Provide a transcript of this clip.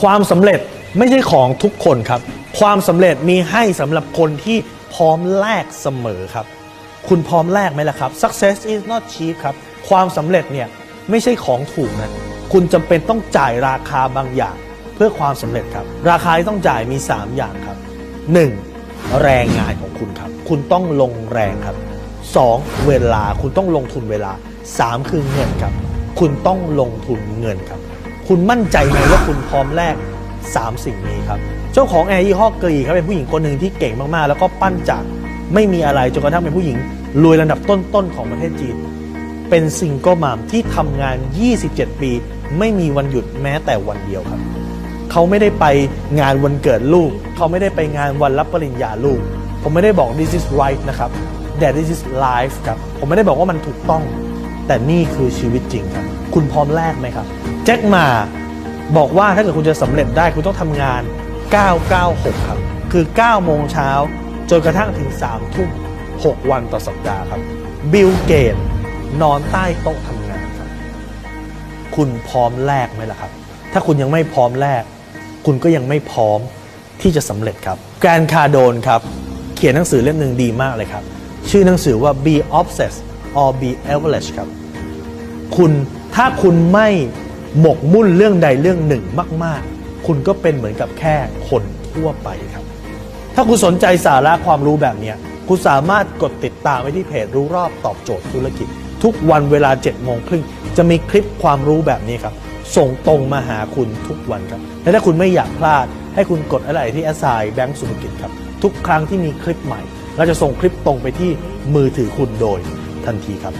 ความสำเร็จไม่ใช่ของทุกคนครับ ความสำเร็จมีให้สำหรับคนที่พร้อมแลกเสมอครับ คุณพร้อมแลกไหมล่ะครับ success is not cheap ครับ ความสำเร็จเนี่ยไม่ใช่ของถูกนะ คุณจำเป็นต้องจ่ายราคาบางอย่าง เพื่อความสำเร็จครับ ราคาที่ต้องจ่ายมี 3 อย่างครับ 1. แรงงานของคุณครับ คุณต้องลงแรงครับ 2. เวลาคุณต้องลงทุนเวลา 3. คือเงินครับ คุณต้องลงทุนเงินครับ คุณมั่นใจไหมว่าคุณพร้อมแลก3 สิ่งนี้ครับ เจ้าของแอร์ยี่ห้อกรีครับเป็นผู้หญิงคนหนึ่งที่เก่งมากๆ แล้วก็ปั้นจากไม่มีอะไรจนกระทั่งเป็นผู้หญิงรวยระดับต้นๆของประเทศจีน เป็นซิงเกิลมามที่ทำงาน 27 ปี ไม่มีวันหยุดแม้แต่วันเดียวครับ เขาไม่ได้ไปงานวันเกิดลูก เขาไม่ได้ไปงานวันรับปริญญาลูก ผมไม่ได้บอก this is right นะครับ that this is life ครับ ผมไม่ได้บอกว่ามันถูกต้อง แต่นี่คือชีวิตจริงครับ คุณพร้อมแลกไหมครับ แจ็คมาบอกว่าถ้าเกิดคุณจะสำเร็จได้คุณต้องทำงาน 996 ครับ คือ 9 โมงเช้า จนกระทั่งถึง 3 ทุ่ม 6 วันต่อสัปดาห์ครับ บิลเกตนอนใต้โต๊ะทำงานครับ คุณพร้อมแลกไหมล่ะครับ ถ้าคุณยังไม่พร้อมแลกคุณก็ยังไม่พร้อมที่จะสำเร็จครับ แกรนคาโดนครับ เขียนหนังสือเล่มหนึ่งดีมากเลยครับ ชื่อหนังสือว่า be obsessed or be average ครับ คุณถ้าคุณไม่ หมกมุ่นเรื่องใดเรื่องหนึ่งมาก ๆ คุณก็เป็นเหมือนกับแค่คนทั่วไปครับ ถ้าคุณสนใจสาระความรู้แบบนี้คุณสามารถกดติดตามไว้ที่เพจรู้รอบตอบโจทย์ธุรกิจ ทุกวันเวลา7โมงครึ่งจะมีคลิปความรู้แบบนี้ครับ ส่งตรงมาหาคุณทุกวันครับ และถ้าคุณไม่อยากพลาด ให้คุณกดอะไรที่ s อ i แบงก์สุภกิจครับ ทุกครั้งที่มีคลิปใหม่ เราจะส่งคลิปตรงไปที่มือถือคุณโดยทันทีครับ